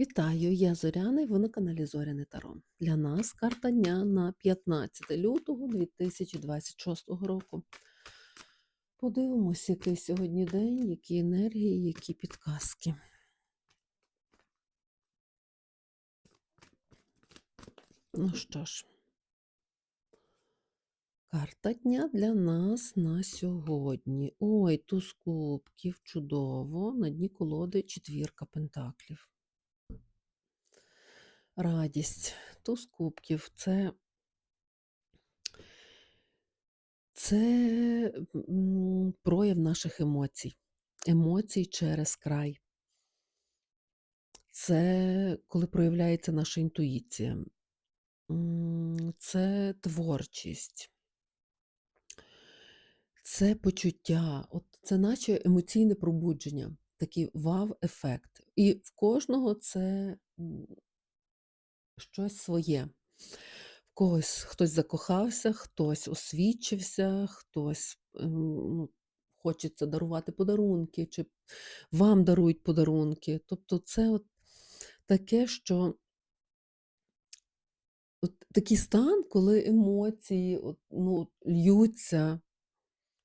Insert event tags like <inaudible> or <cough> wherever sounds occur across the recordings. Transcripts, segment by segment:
Вітаю, я Зоряна і ви на каналі Зоряне Таро. Для нас карта дня на 15 лютого 2026 року. Подивимось, який сьогодні день, які енергії, які підказки. Ну що ж, карта дня для нас на сьогодні. Ой, туз кубків, чудово. На дні колоди четвірка пентаклів. Радість, туз кубків це, це прояв наших емоцій, емоцій через край. Це коли проявляється наша інтуїція, це творчість, це почуття, от це наче емоційне пробудження, такий вау-ефект. І в кожного це щось своє. В когось хтось закохався, хтось освічився, хтось ем, ну, хочеться дарувати подарунки, чи вам дарують подарунки. Тобто це от таке, що от такий стан, коли емоції от, ну, льються,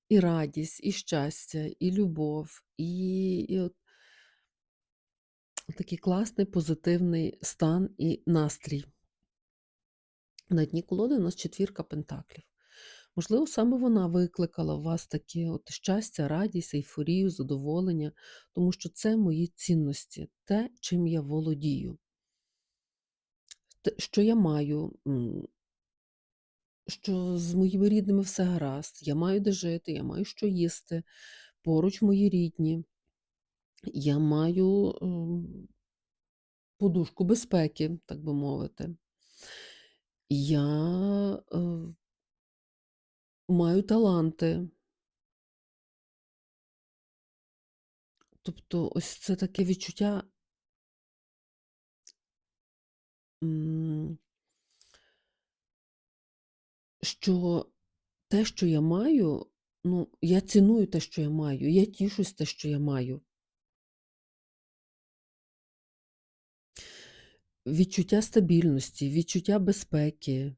і радість, і щастя, і любов, і, і от такий класний позитивний стан і настрій. На дні колоди у нас четвірка пентаклів. Можливо, саме вона викликала в вас таке от щастя, радість, ейфорію, задоволення, тому що це мої цінності, те, чим я володію, те, що я маю, що з моїми рідними все гаразд, я маю де жити, я маю що їсти, поруч мої рідні, я маю ем, подушку безпеки, так би мовити. Я е, маю таланти. Тобто, ось це таке відчуття, що те, що я маю, ну, я ціную те, що я маю, я тішусь те, що я маю. Відчуття стабільності, відчуття безпеки.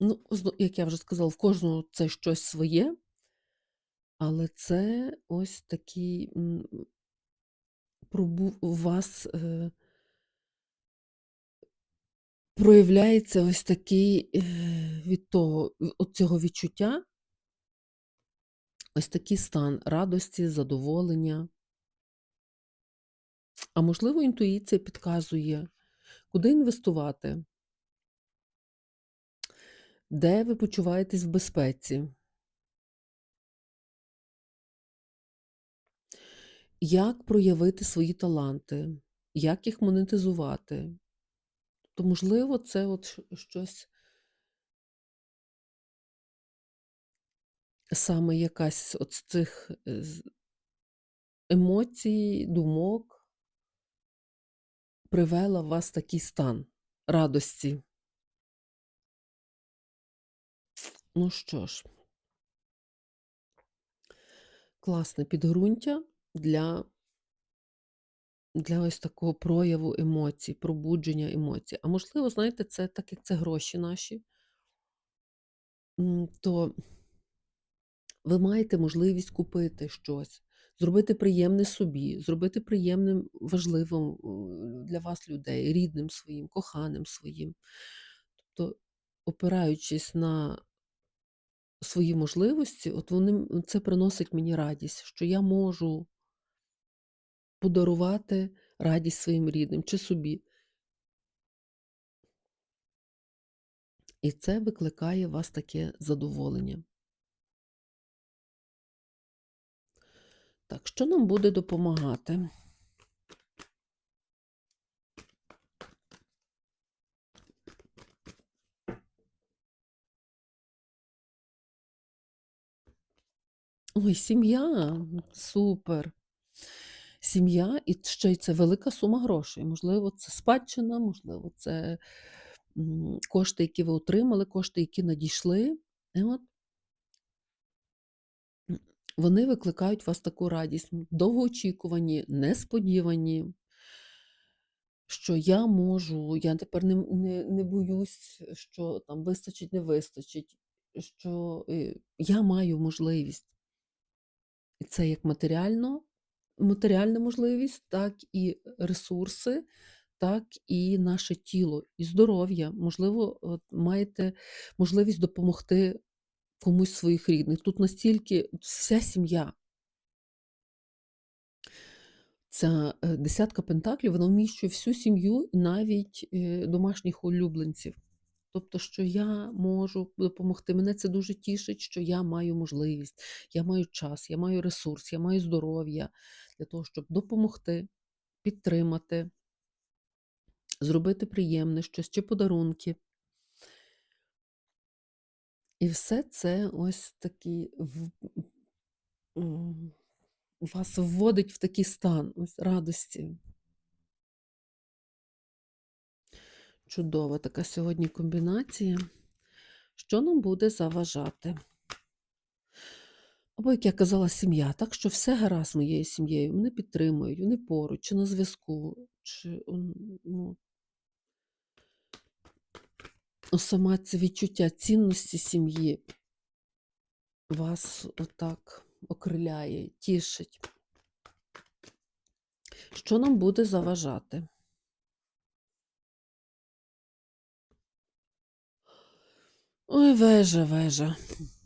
Ну, як я вже сказала, в кожного це щось своє, але це ось такий м, у вас е, проявляється ось такий е, від того, от цього відчуття, ось такий стан радості, задоволення. А можливо, інтуїція підказує, куди інвестувати, де ви почуваєтесь в безпеці, як проявити свої таланти, як їх монетизувати. То, можливо, це от щось саме якась от з цих е, емоцій, думок привела в вас такий стан радості. Ну що ж, класне підґрунтя для, для ось такого прояву емоцій, пробудження емоцій. А можливо, знаєте, це так як це гроші наші, то ви маєте можливість купити щось, зробити приємне собі, зробити приємним важливим для вас людей, рідним своїм, коханим своїм. Тобто, опираючись на свої можливості, от вони це приносить мені радість, що я можу подарувати радість своїм рідним чи собі. І це викликає у вас таке задоволення. Так, що нам буде допомагати? Ой, сім'я, супер. Сім'я, і ще й це велика сума грошей. Можливо, це спадщина, можливо, це кошти, які ви отримали, кошти, які надійшли. І от вони викликають у вас таку радість. Довгоочікувані, несподівані. що я можу, я тепер не, не, не боюсь, що там вистачить, не вистачить, що е, я маю можливість. І це як матеріально, матеріальна можливість, так і ресурси, так і наше тіло, і здоров'я. Можливо, маєте можливість допомогти комусь своїх рідних. Тут настільки вся сім'я. Ця е, десятка пентаклів вона вміщує всю сім'ю і навіть е, домашніх улюбленців. Тобто, що я можу допомогти. Мене це дуже тішить, що я маю можливість, я маю час, я маю ресурс, я маю здоров'я для того, щоб допомогти, підтримати, зробити приємне щось чи подарунки. І все це ось такі вас вводить в такий стан ось радості. Чудова така сьогодні комбінація. Що нам буде заважати? Або, як я казала, сім'я, так що все гаразд моєю сім'єю, мене підтримують, вони поруч, чи на зв'язку, чи ну, саме це відчуття цінності сім'ї вас отак окриляє, тішить. Що нам буде заважати? Ой, вежа, вежа.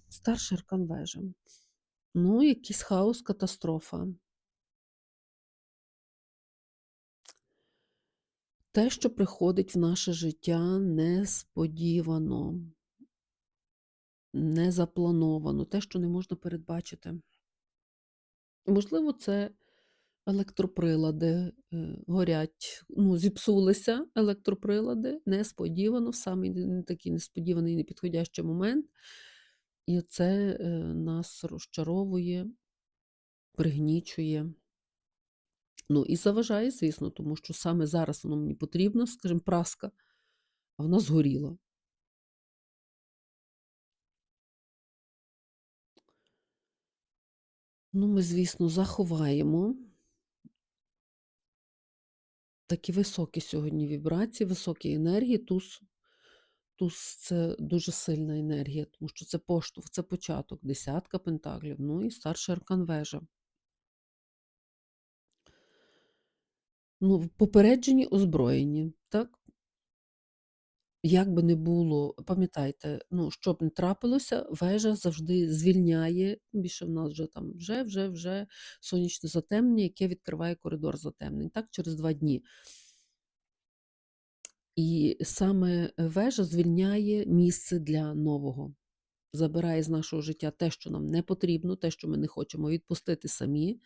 Старший аркан вежа. Ну, якийсь хаос, катастрофа. Те, що приходить в наше життя несподівано, незаплановано, те, що не можна передбачити. Можливо, це електроприлади е, горять, ну, зіпсулися електроприлади несподівано, в самий такий несподіваний непідходящий момент. І це е, нас розчаровує, пригнічує. Ну і заважає, звісно, тому що саме зараз воно мені потрібно, скажімо, праска, а вона згоріла. Ну, ми, звісно, заховаємо такі високі сьогодні вібрації, високі енергії. Туз, туз це дуже сильна енергія, тому що це поштовх, це початок, десятка пентаклів, ну і старший аркан вежа. Ну, попереджені, озброєні, так? Як би не було, пам'ятайте, ну, що б не трапилося, вежа завжди звільняє. Більше в нас вже там вже, вже, вже сонячне затемнення, яке відкриває коридор затемнень, так, через два дні. І саме вежа звільняє місце для нового, забирає з нашого життя те, що нам не потрібно, те, що ми не хочемо відпустити самі,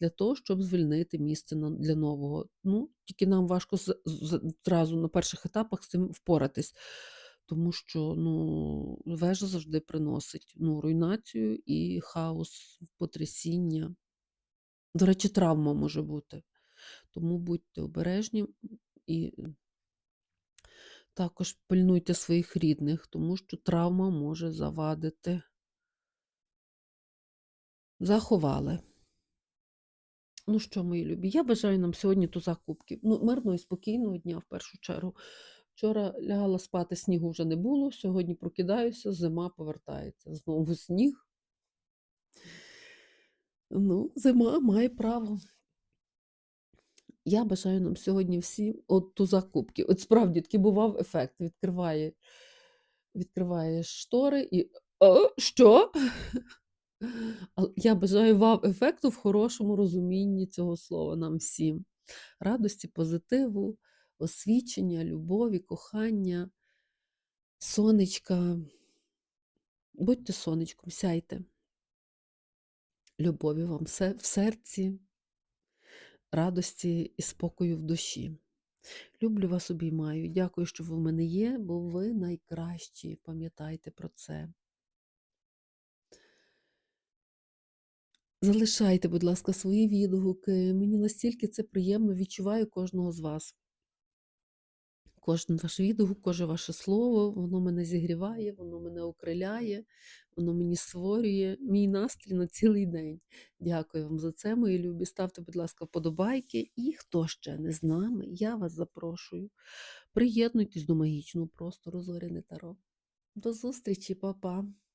для того, щоб звільнити місце для нового. Ну, тільки нам важко зразу на перших етапах з цим впоратись, тому що ну, вежа завжди приносить ну, руйнацію і хаос, потрясіння. До речі, травма може бути. Тому будьте обережні і також пильнуйте своїх рідних, тому що травма може завадити. Заховали. Ну що, мої любі, я бажаю нам сьогодні туза кубків. Ну, мирного і спокійного дня в першу чергу. Вчора лягала спати, снігу вже не було. Сьогодні прокидаюся, зима повертається. Знову сніг. Ну, зима має право. Я бажаю нам сьогодні всім от туза кубків. От справді такий бував ефект. Відкриває, відкриває штори і. О, що? <laughs> Я бажаю вам ефекту в хорошому розумінні цього слова нам всім. Радості, позитиву, освічення, любові, кохання, сонечка. Будьте сонечком, сяйте. Любові вам в серці, радості і спокою в душі. Люблю вас, обіймаю. Дякую, що ви в мене є, бо ви найкращі. Пам'ятайте про це. Залишайте, будь ласка, свої відгуки. Мені настільки це приємно, відчуваю кожного з вас. Кожен ваш відгук, кожне ваше слово, воно мене зігріває, воно мене окриляє, Воно мені створює мій настрій на цілий день. Дякую вам за це, мої любі. Ставте, будь ласка, вподобайки. І хто ще не з нами, я вас запрошую. Приєднуйтесь до магічного простору Зоряне Таро. До зустрічі, па-па!